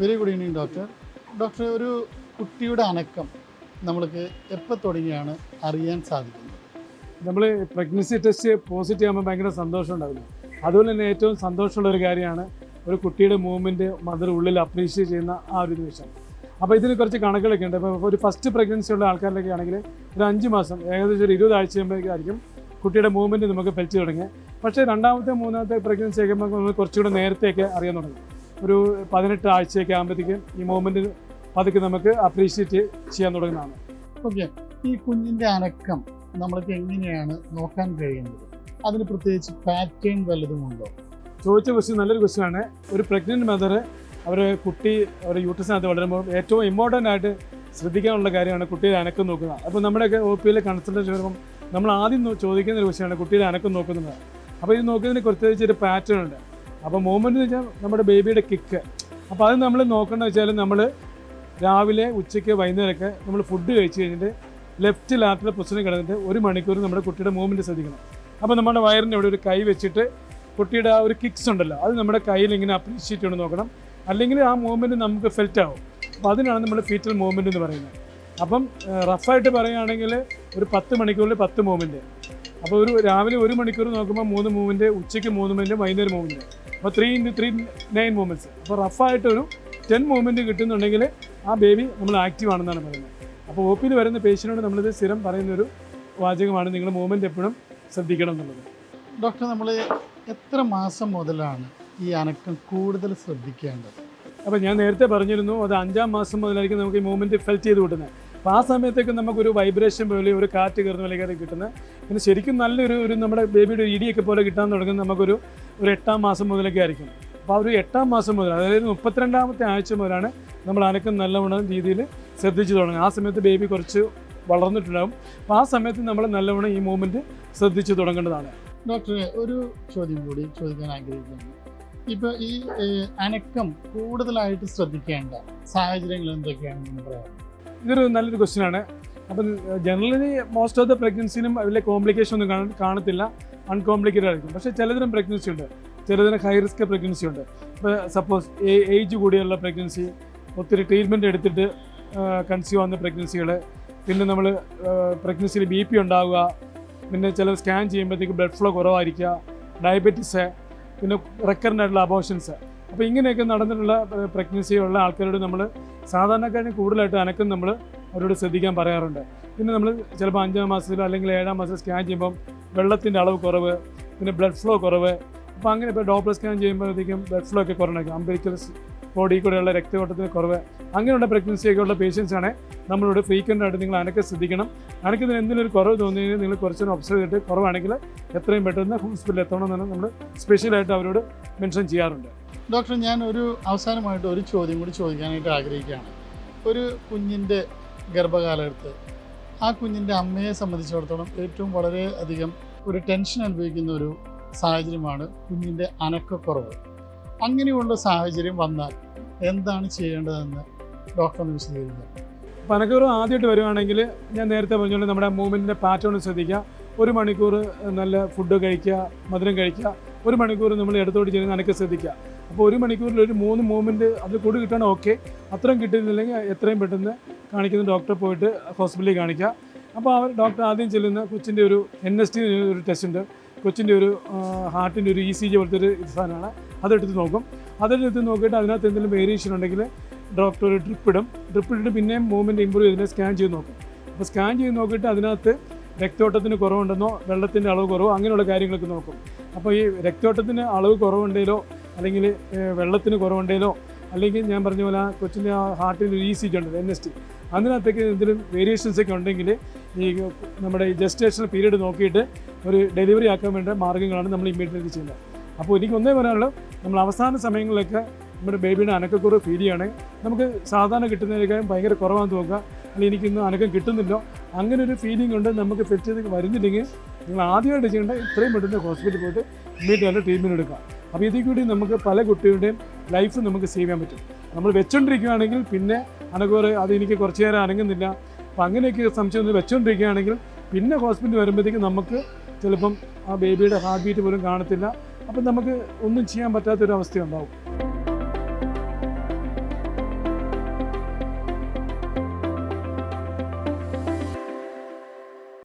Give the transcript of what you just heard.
Very good evening doctor. Doctor ഒരു കുട്ടിയുടെ അനക്കം നമ്മൾക്ക് എപ്പോൾ തുടങ്ങിയാണ് അറിയാൻ സാധിക്കുന്നത്? നമ്മൾ പ്രഗ്നൻസി ടെസ്റ്റ് പോസിറ്റീവ് ആകുമ്പോൾ ഭയങ്കര സന്തോഷം ഉണ്ടാവില്ല. അതുപോലെ തന്നെ ഏറ്റവും സന്തോഷമുള്ള ഒരു കാര്യമാണ് ഒരു കുട്ടിയുടെ മൂവ്മെന്റ് മദർ ഉള്ളിൽ അപ്രീഷിയേറ്റ് ചെയ്യുന്ന ആ ഒരു നിമിഷം. അപ്പോൾ ഇതിന് കുറച്ച് കണക്കുകളൊക്കെ ഉണ്ട്. അപ്പോൾ ഒരു ഫസ്റ്റ് പ്രഗ്നൻസി ഉള്ള ആൾക്കാരിലൊക്കെ ആണെങ്കിൽ ഒരു അഞ്ച് മാസം ഏകദേശം ഒരു ഇരുപത് ആഴ്ച ആകുമ്പോഴേക്കായിരിക്കും കുട്ടിയുടെ മൂവ്മെന്റ് നമുക്ക് ഫെൽറ്റ് തുടങ്ങി പക്ഷേ രണ്ടാമത്തെ മൂന്നാമത്തെ പ്രഗ്നൻസി ആകുമ്പോൾ കുറച്ചുകൂടെ നേരത്തെയൊക്കെ അറിയാൻ തുടങ്ങി. ഒരു പതിനെട്ട് ആഴ്ചയൊക്കെ ആകുമ്പോഴത്തേക്കും ഈ മൂവ്മെന്റ് പതുക്കെ നമുക്ക് അപ്രീഷിയേറ്റ് ചെയ്യാൻ തുടങ്ങുന്നതാണ്. ഓക്കെ ഈ കുഞ്ഞിന്റെ അനക്കം നമ്മൾക്ക് എങ്ങനെയാണ് നോക്കാൻ കഴിയുന്നത്? അതിന് പ്രത്യേകിച്ച് പാറ്റേൺ വല്ലതുമുണ്ടോ ചോദിച്ച ക്വസ്റ്റ്യൻ നല്ലൊരു ക്വസ്റ്റ്യൻ ആണ്. ഒരു പ്രഗ്നന്റ് മദർ അവർ കുട്ടി അവരുടെ യൂട്ടസിനകത്ത് വളരുമ്പോൾ ഏറ്റവും ഇമ്പോർട്ടന്റ് ആയിട്ട് ശ്രദ്ധിക്കാനുള്ള കാര്യമാണ് കുട്ടിയുടെ അനക്കം നോക്കുന്നത് അപ്പോൾ നമ്മുടെയൊക്കെ ഒ പിയിലെ കൺസൾട്ടേഷൻ വരുമ്പം നമ്മൾ ആദ്യം ചോദിക്കുന്ന ഒരു ക്വസ്റ്റ്യനാണ് കുട്ടിയുടെ അനക്കം നോക്കുന്നത്. അപ്പോൾ ഇത് നോക്കുന്നതിന് പ്രത്യേകിച്ച് ഒരു പാറ്റേൺ ഉണ്ട്. അപ്പോൾ മൂവ്മെന്റ് എന്ന് വെച്ചാൽ നമ്മുടെ ബേബിയുടെ കിക്ക് അപ്പോൾ അത് നമ്മൾ നോക്കേണ്ടത് വെച്ചാൽ നമ്മൾ രാവിലെ ഉച്ചയ്ക്ക് വൈകുന്നേരമൊക്കെ നമ്മൾ ഫുഡ് കഴിച്ച് കഴിഞ്ഞിട്ട് ലെഫ്റ്റ് ലാറ്ററൽ പൊസിഷനിൽ കിടന്നിട്ട് ഒരു മണിക്കൂർ നമ്മുടെ കുട്ടിയുടെ മൂവ്മെന്റ് ശ്രദ്ധിക്കണം. അപ്പോൾ നമ്മുടെ വയറിന്റെ അവിടെ ഒരു കൈ വെച്ചിട്ട് കുട്ടിയുടെ ആ ഒരു കിക്സ് ഉണ്ടല്ലോ അത് നമ്മുടെ കയ്യിൽ ഇങ്ങനെ അപ്രീഷിയേറ്റ് ചെയ്യണം നോക്കണം. അല്ലെങ്കിൽ ആ മൂവ്മെന്റ് നമുക്ക് ഫെൽറ്റ് ആവും. അപ്പോൾ അതിനാണ് നമ്മൾ ഫീറ്റൽ മൂവ്മെന്റ് എന്ന് പറയുന്നത്. അപ്പം റഫായിട്ട് പറയുകയാണെങ്കിൽ ഒരു പത്ത് മണിക്കൂറിൽ പത്ത് മൂവ്മെന്റ് അപ്പോൾ ഒരു രാവിലെ ഒരു മണിക്കൂർ നോക്കുമ്പോൾ മൂന്ന് മൂവ്മെന്റ് ഉച്ചയ്ക്ക് മൂന്ന് മൂവ്മെന്റ് വൈകുന്നേരം മൂവ്മെന്റ് അപ്പോൾ three into three nine movements അപ്പോൾ റഫായിട്ടൊരു ടെൻ മൂവ്മെന്റ് കിട്ടുന്നുണ്ടെങ്കിൽ ആ ബേബി നമ്മൾ ആക്റ്റീവ് ആണെന്നാണ് പറയുന്നത്. അപ്പോൾ ഒ പിയിൽ വരുന്ന പേഷ്യനോട് നമ്മളിത് സ്ഥിരം പറയുന്നൊരു വാചകമാണ്. നിങ്ങൾ മൂവ്മെന്റ് എപ്പോഴും ശ്രദ്ധിക്കണം എന്നുള്ളത്. ഡോക്ടർ നമ്മൾ എത്ര മാസം മുതലാണ് ഈ അനക്കം കൂടുതൽ ശ്രദ്ധിക്കേണ്ടത്? അപ്പോൾ ഞാൻ നേരത്തെ പറഞ്ഞിരുന്നു അത് അഞ്ചാം മാസം മുതലായിരിക്കും നമുക്ക് ഈ മൂവ്മെന്റ് ഫെൽറ്റ് ചെയ്ത് കിട്ടുന്നത്. അപ്പോൾ ആ സമയത്തേക്ക് നമുക്കൊരു വൈബ്രേഷൻ പോലെ ഒരു കാറ്റ് കയറുന്ന പോലെയൊക്കെ കിട്ടുന്നത് പിന്നെ ശരിക്കും നല്ലൊരു ഒരു നമ്മുടെ ബേബിയുടെ ഇടിയൊക്കെ പോലെ കിട്ടാൻ തുടങ്ങുന്നത് നമുക്കൊരു ഒരു എട്ടാം മാസം മുതലൊക്കെ ആയിരിക്കും. അപ്പോൾ ആ ഒരു എട്ടാം മാസം മുതൽ അതായത് മുപ്പത്തിരണ്ടാമത്തെ ആഴ്ച മുതലാണ് നമ്മൾ അനക്കം നല്ലവണ്ണം രീതിയിൽ ശ്രദ്ധിച്ചു തുടങ്ങുക ആ സമയത്ത് ബേബി കുറച്ച് വളർന്നിട്ടുണ്ടാകും അപ്പോൾ ആ സമയത്ത് നമ്മൾ നല്ലവണ്ണം ഈ മൂവ്മെന്റ് ശ്രദ്ധിച്ചു തുടങ്ങേണ്ടതാണ്. ഡോക്ടറെ ഒരു ചോദ്യം കൂടി ചോദിക്കാൻ ആഗ്രഹിക്കുന്നു. ഇപ്പോൾ ഈ അനക്കം കൂടുതലായിട്ട് ശ്രദ്ധിക്കേണ്ട സാഹചര്യങ്ങൾ എന്തൊക്കെയാണെന്ന് പറയാം ഇതൊരു നല്ലൊരു ക്വസ്റ്റ്യൻ ആണ്. അപ്പം ജനറലി മോസ്റ്റ് ഓഫ് ദ പ്രഗ്നൻസിനും വലിയ കോംപ്ലിക്കേഷൻ ഒന്നും കാണ- കാണത്തില്ല. അൺകോംപ്ലിക്കേറ്റഡ് ആയിരിക്കും. പക്ഷേ ചിലതിനും പ്രഗ്നൻസി ഉണ്ട്. ചിലതിന് ഹൈ റിസ്ക് പ്രഗ്നൻസി ഉണ്ട്. ഇപ്പോൾ സപ്പോസ് ഏജ് കൂടിയുള്ള പ്രഗ്നൻസി ഒത്തിരി ട്രീറ്റ്മെന്റ് എടുത്തിട്ട് കൺസ്യൂം ആവുന്ന പ്രഗ്നൻസികൾ പിന്നെ നമ്മൾ പ്രഗ്നൻസിയിൽ ബി പി ഉണ്ടാവുക പിന്നെ ചില സ്കാൻ ചെയ്യുമ്പോഴത്തേക്ക് ബ്ലഡ് ഫ്ലോ കുറവായിരിക്കുക ഡയബറ്റിസ് പിന്നെ റെക്കറന്റ് ആയിട്ടുള്ള അബോഷൻസ് അപ്പോൾ ഇങ്ങനെയൊക്കെ നടന്നിട്ടുള്ള പ്രഗ്നൻസി ഉള്ള ആൾക്കാരോട് നമ്മൾ സാധാരണക്കാരിന് കൂടുതലായിട്ട് അനക്കം നമ്മൾ അവരോട് ശ്രദ്ധിക്കാൻ പറയാറുണ്ട്. പിന്നെ നമ്മൾ ചിലപ്പോൾ അഞ്ചാം മാസത്തിലോ അല്ലെങ്കിൽ ഏഴാം മാസം സ്കാൻ ചെയ്യുമ്പം വെള്ളത്തിന്റെ അളവ് കുറവ് പിന്നെ ബ്ലഡ് ഫ്ലോ കുറവ്. അപ്പോൾ അങ്ങനെ ഇപ്പോൾ ഡോപ്ലർ സ്കാൻ ചെയ്യുമ്പോഴത്തേക്കും ബ്ലഡ് ഫ്ലോ ഒക്കെ കുറഞ്ഞേക്കും അമ്പരിക്കൽ ബോഡി കൂടെയുള്ള രക്തയോട്ടത്തിൽ കുറവ് അങ്ങനെയുള്ള ഒക്കെ ഉള്ള പേഷ്യൻസ് ആണ് നമ്മളോട് ഫ്രീക്വന്റ് ആയിട്ട് നിങ്ങൾ അനക്കെ ശ്രദ്ധിക്കണം. അനക്കത്തിന് എന്തെങ്കിലും ഒരു കുറവ് തോന്നിയാൽ നിങ്ങൾ കുറച്ചൊരു ഒബ്സർവ് ചെയ്തിട്ട് കുറവാണെങ്കിൽ എത്രയും പെട്ടെന്ന് ഹോസ്പിറ്റലിൽ എത്തണമെന്നാണ് നമ്മൾ സ്പെഷ്യലായിട്ട് അവരോട് മെൻഷൻ ചെയ്യാറുണ്ട്. ഡോക്ടർ ഞാൻ ഒരു അവസാനമായിട്ട് ഒരു ചോദ്യം കൂടി ചോദിക്കാനായിട്ട് ആഗ്രഹിക്കുകയാണ്. ഒരു കുഞ്ഞിന്റെ ഗർഭകാലത്ത് ആ കുഞ്ഞിന്റെ അമ്മയെ സംബന്ധിച്ചിടത്തോളം ഏറ്റവും വളരെ അധികം ഒരു ടെൻഷൻ അനുഭവിക്കുന്ന ഒരു സാഹചര്യമാണ് കുഞ്ഞിന്റെ അനക്കക്കുറവ്. അങ്ങനെയുള്ള സാഹചര്യം വന്നാൽ എന്താണ് ചെയ്യേണ്ടതെന്ന് ഡോക്ടർ ഒന്ന് വിശദീകരിക്കാം. പനക്കൂർ ആദ്യമായിട്ട് വരുവാണെങ്കിൽ ഞാൻ നേരത്തെ പറഞ്ഞുകൊണ്ട് നമ്മുടെ മൂവ്മെന്റിന്റെ പാറ്റേൺ ശ്രദ്ധിക്കുക. ഒരു മണിക്കൂർ നല്ല ഫുഡ് കഴിക്കുക മധുരം കഴിക്കുക. ഒരു മണിക്കൂർ നമ്മൾ ഇടത്തോട്ട് ചെയ്യുന്ന അനക്ക് ശ്രദ്ധിക്കുക. അപ്പോൾ ഒരു മണിക്കൂറിൽ ഒരു മൂന്ന് മൂവ്മെന്റ് അതിൽ കൂടുതൽ കിട്ടണം ഓക്കെ. അത്രയും കിട്ടുന്നില്ലെങ്കിൽ എത്രയും പെട്ടെന്ന് കാണിക്കുന്ന ഡോക്ടറെ പോയിട്ട് ഹോസ്പിറ്റലിൽ കാണിക്കുക അപ്പോൾ അവർ ഡോക്ടർ ആദ്യം ചെല്ലുന്ന കൊച്ചിന്റെ ഒരു എൻ എസ് ടി ഒരു ടെസ്റ്റ് ഉണ്ട്. കൊച്ചിന്റെ ഒരു ഹാർട്ടിന്റെ ഒരു ഇ സി ജി പോലത്തെ ഒരു സാധനമാണ്. അതെടുത്ത് നോക്കും. അതെടുത്ത് നോക്കിയിട്ട് അതിനകത്ത് എന്തെങ്കിലും വേരിയേഷൻ ഉണ്ടെങ്കിൽ ഡോക്ടർ ഒരു ഡ്രിപ്പ് ഇടും. ഡ്രിപ്പ് ഇട്ടിട്ട് പിന്നെയും മൂവ്മെന്റ് ഇമ്പ്രൂവ് ചെയ്തിട്ട് സ്കാൻ ചെയ്ത് നോക്കും. അപ്പോൾ സ്കാൻ ചെയ്ത് നോക്കിയിട്ട് അതിനകത്ത് രക്തോട്ടത്തിന് കുറവുണ്ടെന്നോ വെള്ളത്തിന്റെ അളവ് കുറവോ അങ്ങനെയുള്ള കാര്യങ്ങളൊക്കെ നോക്കും. അപ്പോൾ ഈ രക്തോട്ടത്തിന് അളവ് കുറവുണ്ടെങ്കിലോ അല്ലെങ്കിൽ വെള്ളത്തിന് കുറവുണ്ടെങ്കിലോ അല്ലെങ്കിൽ ഞാൻ പറഞ്ഞ പോലെ ആ കൊച്ചിന്റെ ആ ഹാർട്ടിന്റെ ഒരു ഇ സി ജി ഉണ്ട് എൻ എസ് ടി അതിനകത്തേക്ക് എന്തെങ്കിലും വേരിയേഷൻസ് ഒക്കെ ഉണ്ടെങ്കിൽ ഈ നമ്മുടെ ഈ ജസ്റ്റേഷണൽ പീരീഡ് നോക്കിയിട്ട് ഒരു ഡെലിവറി ആക്കാൻ വേണ്ട മാർഗങ്ങളാണ് നമ്മൾ ഇമ്മീഡിയറ്റ്ലി ചെയ്യുന്നത്. അപ്പോൾ എനിക്ക് ഒന്നേ പറയാനുള്ളൂ നമ്മൾ അവസാന സമയങ്ങളിലൊക്കെ നമ്മുടെ ബേബിയുടെ അനക്കക്കുറവ് ഫീൽ ചെയ്യുകയാണെങ്കിൽ നമുക്ക് സാധാരണ കിട്ടുന്നതിനേക്കാളും ഭയങ്കര കുറവാന്ന് തോന്നുക. അല്ലെങ്കിൽ എനിക്കിന്ന് അനക്കം കിട്ടുന്നില്ല. അങ്ങനെ ഒരു ഫീലിംഗ് ഉണ്ട് നമുക്ക് ഫെറ്റ് വരുന്നില്ലെങ്കിൽ നിങ്ങൾ ആദ്യമായിട്ട് ചെയ്യേണ്ട ഇത്രയും പെട്ടെന്ന് ഹോസ്പിറ്റലിൽ പോയിട്ട് ഇമ്മീഡിയറ്റ് ട്രീറ്റ്മെന്റ് എടുക്കാം അപ്പോൾ ഇതിൽ കൂടി നമുക്ക് പല കുട്ടികളുടെയും ലൈഫ് നമുക്ക് സേവ് ചെയ്യാൻ പറ്റും. നമ്മൾ വെച്ചുകൊണ്ടിരിക്കുകയാണെങ്കിൽ പിന്നെ അനക്കുറ അത് എനിക്ക് കുറച്ച് നേരം അനങ്ങുന്നില്ല. അപ്പോൾ അങ്ങനെയൊക്കെ സംശയം ഒന്ന് വെച്ചുകൊണ്ടിരിക്കുകയാണെങ്കിൽ പിന്നെ ഹോസ്പിറ്റലിൽ വരുമ്പോഴത്തേക്കും നമുക്ക് ചിലപ്പം ആ ബേബിയുടെ ഹാർട്ട് ബീറ്റ് പോലും കാണത്തില്ല. അപ്പം നമുക്ക് ഒന്നും ചെയ്യാൻ പറ്റാത്തൊരവസ്ഥയുണ്ടാവും.